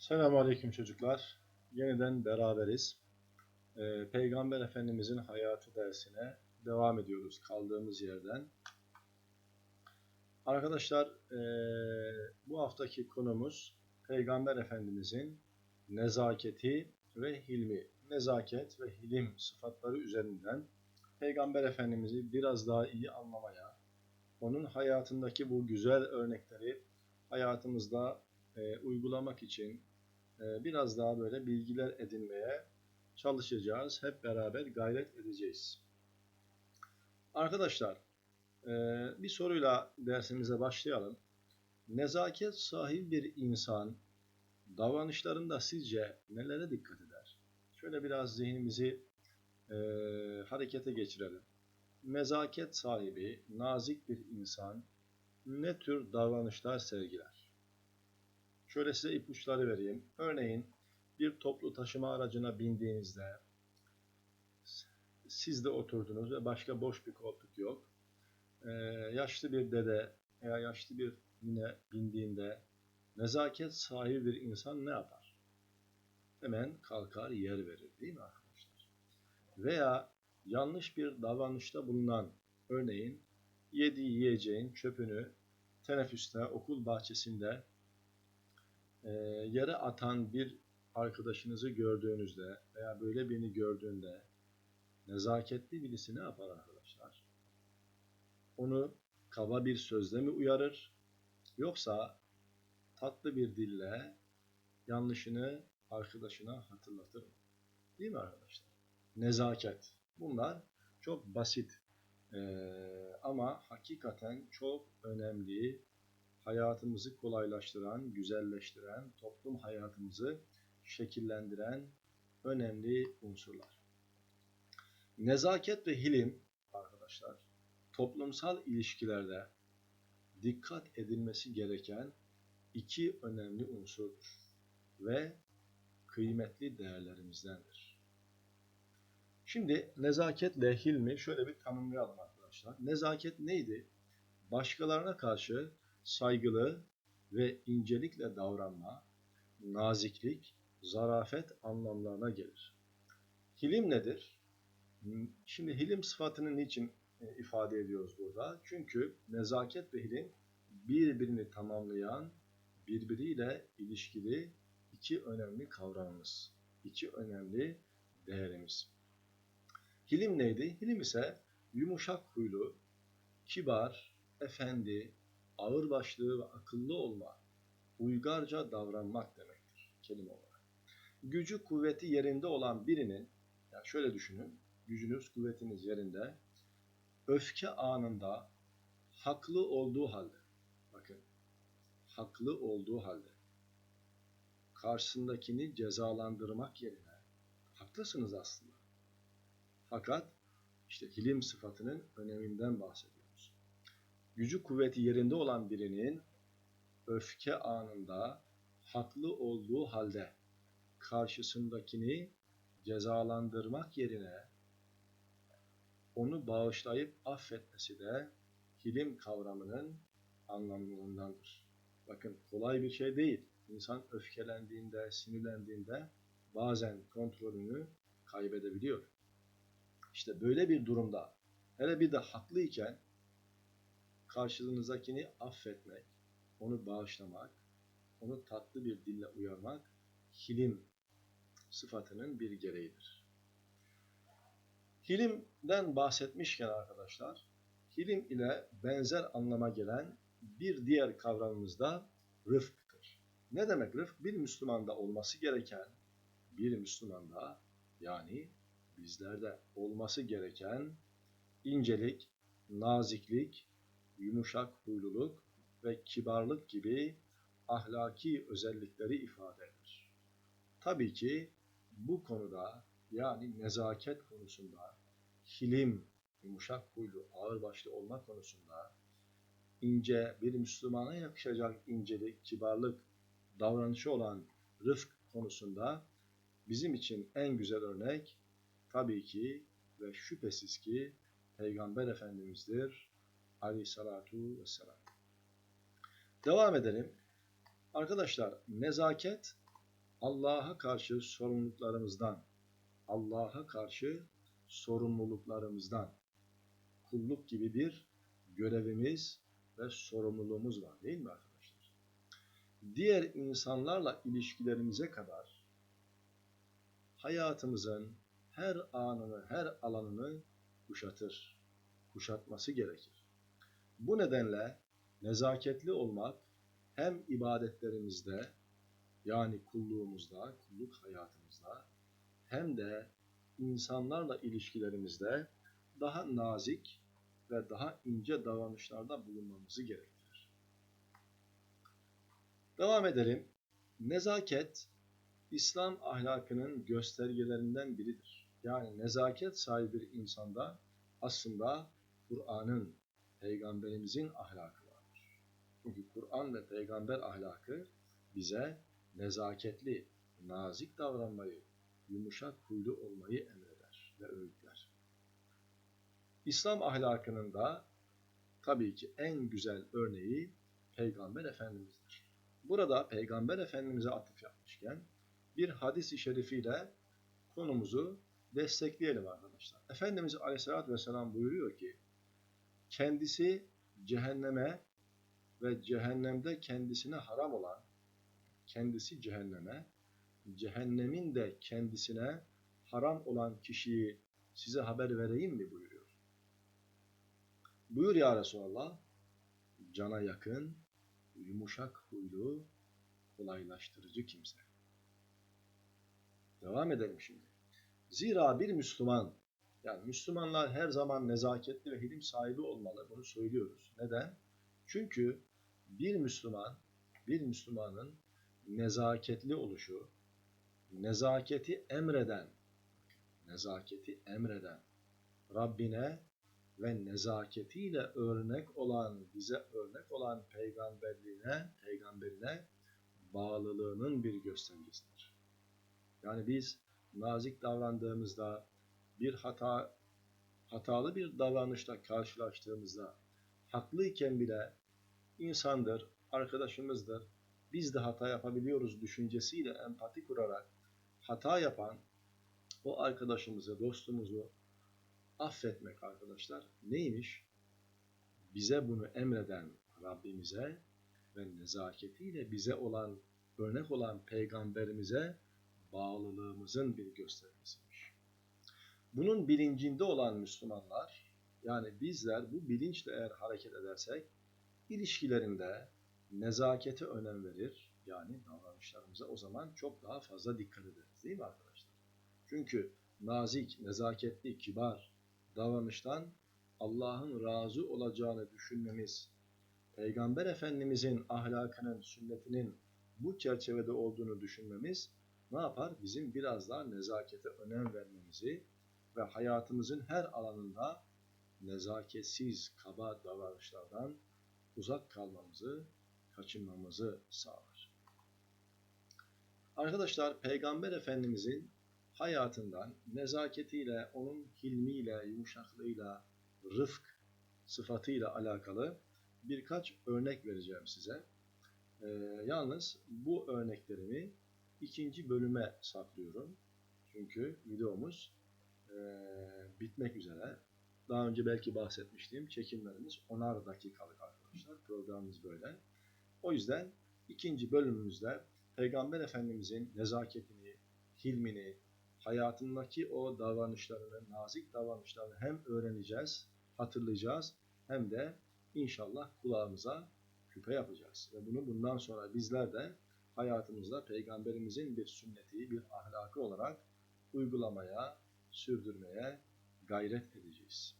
Selamünaleyküm çocuklar. Yeniden beraberiz. Ee, Peygamber Efendimizin hayatı dersine devam ediyoruz kaldığımız yerden. Arkadaşlar ee, bu haftaki konumuz Peygamber Efendimizin nezaketi ve hilmi. Nezaket ve hilim sıfatları üzerinden Peygamber Efendimiz'i biraz daha iyi anlamaya, onun hayatındaki bu güzel örnekleri hayatımızda e, uygulamak için biraz daha böyle bilgiler edinmeye çalışacağız. Hep beraber gayret edeceğiz. Arkadaşlar e, bir soruyla dersimize başlayalım. Nezaket sahibi bir insan davranışlarında sizce nelere dikkat eder? Şöyle biraz zihnimizi e, harekete geçirelim. Nezaket sahibi, nazik bir insan ne tür davranışlar sergiler? Şöyle size ipuçları vereyim. Örneğin bir toplu taşıma aracına bindiğinizde siz de oturdunuz ve başka boş bir koltuk yok. Ee, yaşlı bir dede veya yaşlı bir yine bindiğinde nezaket sahibi bir insan ne yapar? Hemen kalkar yer verir değil mi arkadaşlar? Veya yanlış bir davranışta bulunan örneğin yediği yiyeceğin çöpünü teneffüste, okul bahçesinde e, yere atan bir arkadaşınızı gördüğünüzde veya böyle birini gördüğünde nezaketli birisi ne yapar arkadaşlar? Onu kaba bir sözle mi uyarır? Yoksa tatlı bir dille yanlışını arkadaşına hatırlatır mı? Değil mi arkadaşlar? Nezaket. Bunlar çok basit ee, ama hakikaten çok önemli hayatımızı kolaylaştıran, güzelleştiren, toplum hayatımızı şekillendiren önemli unsurlar. Nezaket ve hilim arkadaşlar toplumsal ilişkilerde dikkat edilmesi gereken iki önemli unsurdur ve kıymetli değerlerimizdendir. Şimdi nezaketle hilmi şöyle bir tanımlayalım arkadaşlar. Nezaket neydi? Başkalarına karşı saygılı ve incelikle davranma, naziklik, zarafet anlamlarına gelir. Hilim nedir? Şimdi hilim sıfatını niçin e, ifade ediyoruz burada? Çünkü nezaket ve hilim birbirini tamamlayan, birbiriyle ilişkili iki önemli kavramımız, iki önemli değerimiz. Hilim neydi? Hilim ise yumuşak huylu, kibar, efendi, ağırbaşlı ve akıllı olma, uygarca davranmak demektir kelime olarak. Gücü kuvveti yerinde olan birinin, yani şöyle düşünün, gücünüz kuvvetiniz yerinde, öfke anında haklı olduğu halde, bakın, haklı olduğu halde, karşısındakini cezalandırmak yerine, haklısınız aslında. Fakat işte hilim sıfatının öneminden bahsediyor gücü kuvveti yerinde olan birinin öfke anında haklı olduğu halde karşısındakini cezalandırmak yerine onu bağışlayıp affetmesi de hilim kavramının anlamındandır. Bakın kolay bir şey değil. İnsan öfkelendiğinde, sinirlendiğinde bazen kontrolünü kaybedebiliyor. İşte böyle bir durumda hele bir de haklıyken karşınızdakini affetmek, onu bağışlamak, onu tatlı bir dille uyarmak hilim sıfatının bir gereğidir. Hilimden bahsetmişken arkadaşlar, hilim ile benzer anlama gelen bir diğer kavramımız da rıfktır. Ne demek rıfk? Bir Müslümanda olması gereken, bir Müslümanda yani bizlerde olması gereken incelik, naziklik, yumuşak huyluluk ve kibarlık gibi ahlaki özellikleri ifade eder. Tabii ki bu konuda yani nezaket konusunda hilim, yumuşak huylu, ağırbaşlı olma konusunda ince, bir Müslümana yakışacak incelik, kibarlık, davranışı olan rıfk konusunda bizim için en güzel örnek tabii ki ve şüphesiz ki Peygamber Efendimiz'dir aleyhissalatu vesselam. Devam edelim. Arkadaşlar nezaket Allah'a karşı sorumluluklarımızdan, Allah'a karşı sorumluluklarımızdan kulluk gibi bir görevimiz ve sorumluluğumuz var değil mi arkadaşlar? Diğer insanlarla ilişkilerimize kadar hayatımızın her anını, her alanını kuşatır, kuşatması gerekir. Bu nedenle nezaketli olmak hem ibadetlerimizde yani kulluğumuzda, kulluk hayatımızda hem de insanlarla ilişkilerimizde daha nazik ve daha ince davranışlarda bulunmamızı gerektirir. Devam edelim. Nezaket, İslam ahlakının göstergelerinden biridir. Yani nezaket sahibi bir insanda aslında Kur'an'ın, Peygamberimizin ahlakı vardır. Çünkü Kur'an ve Peygamber ahlakı bize nezaketli, nazik davranmayı, yumuşak huylu olmayı emreder ve öğütler. İslam ahlakının da tabii ki en güzel örneği Peygamber Efendimiz'dir. Burada Peygamber Efendimiz'e atıf yapmışken bir hadis-i şerifiyle konumuzu destekleyelim arkadaşlar. Efendimiz Aleyhisselatü Vesselam buyuruyor ki kendisi cehenneme ve cehennemde kendisine haram olan kendisi cehenneme cehennemin de kendisine haram olan kişiyi size haber vereyim mi buyuruyor. Buyur ya Resulallah, cana yakın, yumuşak huylu, kolaylaştırıcı kimse. Devam edelim şimdi. Zira bir Müslüman, yani Müslümanlar her zaman nezaketli ve hilim sahibi olmalı. Bunu söylüyoruz. Neden? Çünkü bir Müslüman, bir Müslümanın nezaketli oluşu, nezaketi emreden, nezaketi emreden, Rabbine ve nezaketiyle örnek olan, bize örnek olan peygamberliğine, peygamberine bağlılığının bir göstergesidir. Yani biz nazik davrandığımızda, bir hata hatalı bir davranışla karşılaştığımızda, haklıyken bile insandır, arkadaşımızdır, biz de hata yapabiliyoruz düşüncesiyle empati kurarak hata yapan o arkadaşımızı, dostumuzu affetmek arkadaşlar neymiş? Bize bunu emreden Rabbimize ve nezaketiyle bize olan, örnek olan peygamberimize bağlılığımızın bir göstergesiymiş. Bunun bilincinde olan Müslümanlar, yani bizler bu bilinçle eğer hareket edersek, ilişkilerinde nezakete önem verir, yani davranışlarımıza o zaman çok daha fazla dikkat ederiz değil mi arkadaşlar? Çünkü nazik, nezaketli, kibar davranıştan Allah'ın razı olacağını düşünmemiz, Peygamber Efendimizin ahlakının, sünnetinin bu çerçevede olduğunu düşünmemiz ne yapar? Bizim biraz daha nezakete önem vermemizi ve hayatımızın her alanında nezaketsiz, kaba davranışlardan uzak kalmamızı, kaçınmamızı sağlar. Arkadaşlar Peygamber Efendimizin hayatından nezaketiyle, onun hilmiyle, yumuşaklığıyla, rıfk sıfatıyla alakalı birkaç örnek vereceğim size. Ee, yalnız bu örneklerimi ikinci bölüme saklıyorum. Çünkü videomuz e, bitmek üzere. Daha önce belki bahsetmiştim. Çekimlerimiz 10'ar dakikalık arkadaşlar. Programımız böyle. O yüzden ikinci bölümümüzde Peygamber Efendimizin nezaketini, hilmini, hayatındaki o davranışlarını, nazik davranışlarını hem öğreneceğiz, hatırlayacağız hem de inşallah kulağımıza küpe yapacağız. Ve bunu bundan sonra bizler de hayatımızda Peygamberimizin bir sünneti, bir ahlakı olarak uygulamaya, sürdürmeye gayret edeceğiz.